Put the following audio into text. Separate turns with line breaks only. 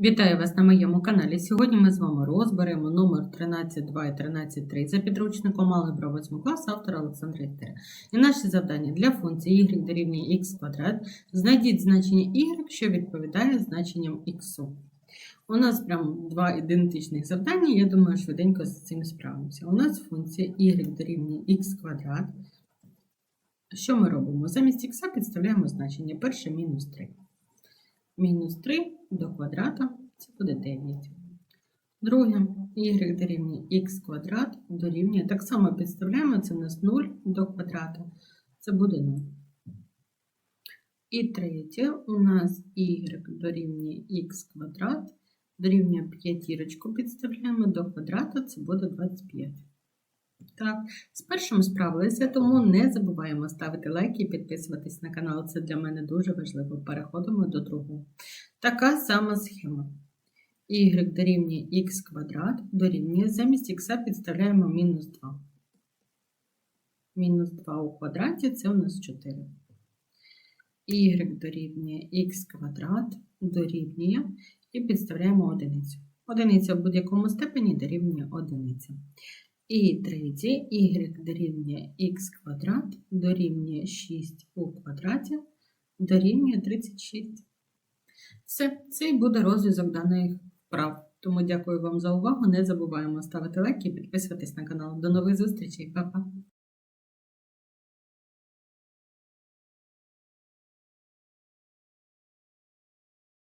Вітаю вас на моєму каналі. Сьогодні ми з вами розберемо номер 13.2 і 13.3 за підручником алгебра 8 класу автора Олександра Істера. І наше завдання для функції y дорівнює x квадрат. Знайдіть значення y, що відповідає значенням x. У нас прям два ідентичних завдання, я думаю, швиденько з цим справимося. У нас функція y дорівнює x квадрат. Що ми робимо? Замість х підставляємо значення перше мінус 3. Мінус 3 до квадрата це буде 9. Друге, y дорівнює х квадрат дорівнює. Так само підставляємо це у нас 0 до квадрата. Це буде 0. І третє, у нас y дорівнює х квадрат, дорівнює п'ятірочку підставляємо до квадрата, це буде 25. Так, з першим справилися, тому не забуваємо ставити лайки і підписуватись на канал. Це для мене дуже важливо. Переходимо до другого. Така сама схема. y дорівнює х квадрат дорівнює замість х підставляємо мінус 2. Мінус 2 у квадраті це у нас 4. y дорівнює х квадрат дорівнює і підставляємо одиницю. Одиниця в будь-якому степені дорівнює одиниця. І третє, y дорівнює х квадрат дорівнює 6 у квадраті дорівнює 36. Все, це і буде розв'язок даних вправ. Тому дякую вам за увагу. Не забуваємо ставити лайки і підписуватись на канал. До нових зустрічей, Па-па!